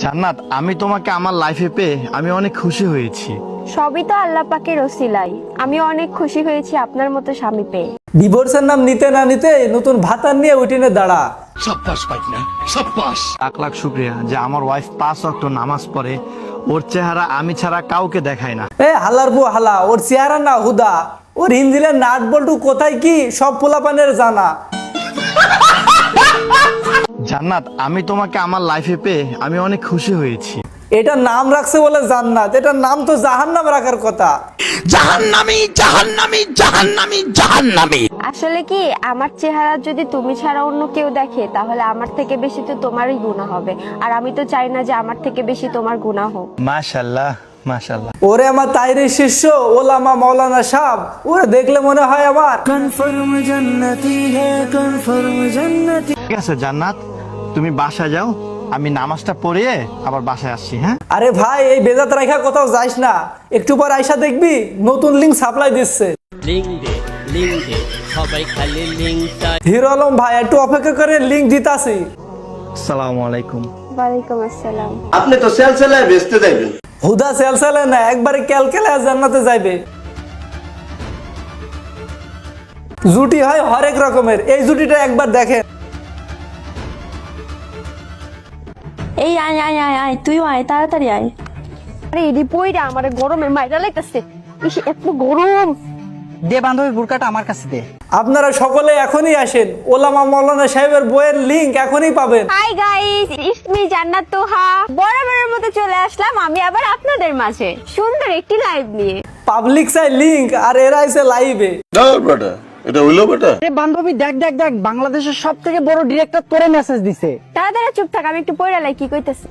জান্নাত আমি তোমাকে আমার লাইফে পেয়ে আমি অনেক খুশি হয়েছি। সবই তো আল্লাহ পাকের ওসিলাই। আমি অনেক খুশি হয়েছি আপনার মতো স্বামী পেয়ে। ডিভোর্সের নাম নিতে না নিতে নতুন ভাতার নিয়ে উঠিনে দাঁড়া। সবতাস পাই না লাখ লাখ শুক্রিয়া যে আমার ওয়াইফ পাঁচ অক্ট নামাজ পড়ে। ওর চেহারা আমি ছাড়া কাউকে দেখায় না। এ হালার বু হালা ওর চেহারা না হুদা। ওর ইঞ্জিনের নাট বল্টু কোথায় কি? সব পোলাপানের জানা। জান্নাত আমি তোমাকে আমার লাইফে পেয়ে আমি অনেক খুশি হয়েছি। এটা নাম রাখছে বলে জান্নাত এটার নাম তো জাহান্নাম রাখার কথা। জাহান্নামি জাহান্নামি জাহান্নামি জাহান্নামি। আসলে কি আমার চেহারা যদি তুমি ছাড়া অন্য কেউ দেখে তাহলে আমার থেকে বেশি তো তোমারই গুণা হবে। আর আমি তো চাই না যে আমার থেকে বেশি তোমার গুণা হোক। মাশাল্লাহ মাশাল্লাহ ওরে আমার তাইরের শিষ্য ওলামা মৌলানা সাহ ওরে দেখলে মনে হয় আমার। ঠিক আছে জান্নাত তুমি বাসায় যাও আমি নামাজটা পড়িয়ে আবার বাসায় আসছি হ্যাঁ? আরে ভাই এই বেজাত রাখা কোথাও যাইস না। একটু পর আইসা দেখবি নতুন লিঙ্ক সাপ্লাই দিচ্ছে। লিঙ্ক দে লিঙ্ক দে সবাই খালি লিঙ্ক হিরো আলম ভাই একটু অপেক্ষা করে লিঙ্ক দিতাছি। আসসালামু আলাইকুম। ওয়ালাইকুম আসসালাম। আপনি তো সেল সেলায় বেচতে যাইবেন। হুদা সেলসেলে না একবারে ক্যালকেলে জান্নাতে যাইবে। জুটি হয় হরেক রকমের। এই জুটিটা একবার দেখেন। এই আয় আয় আয় আয় তুইও আয় তাড়াতাড়ি আয়। আরে এডি পইরা আমার গরমে মাইরা লাইতাছে ইস এত গরম। দে বান্ধবী বুরকাটা আমার কাছে দে। আপনারা সকলে এখনই আসেন। ওলামা মৌলানা সাহেবের বইয়ের লিঙ্ক এখনই পাবেন। হাই গাইস ইটস মি জান্নাত তোহা। বরাবরের মতো চলে আসলাম আমি আবার আপনাদের মাঝে। সুন্দর একটি লাইভ নিয়ে। পাবলিক চাই লিঙ্ক আর এরা এসে লাইভে এটা হইল বেটা? আরে বান্ধবী দেখ দেখ দেখ বাংলাদেশের সব থেকে বড় ডিরেক্টর তোরে মেসেজ দিছে। তাড়াতাড়ি চুপ থাক আমি একটু পড়ে লাই কি কইতেছি?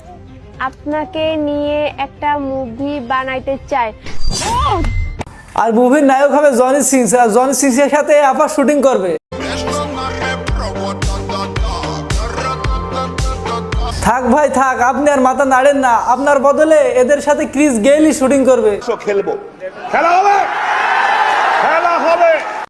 আপনাকে নিয়ে একটা মুভি বানাইতে চাই। আর মুভির নায়ক হবে জনি আর জনি সিং এর সাথে আবার শুটিং করবে। থাক ভাই থাক আপনি আর মাথা নাড়েন না। আপনার বদলে এদের সাথে ক্রিস গেইলই শুটিং করবে। খেলব। খেলা হবে!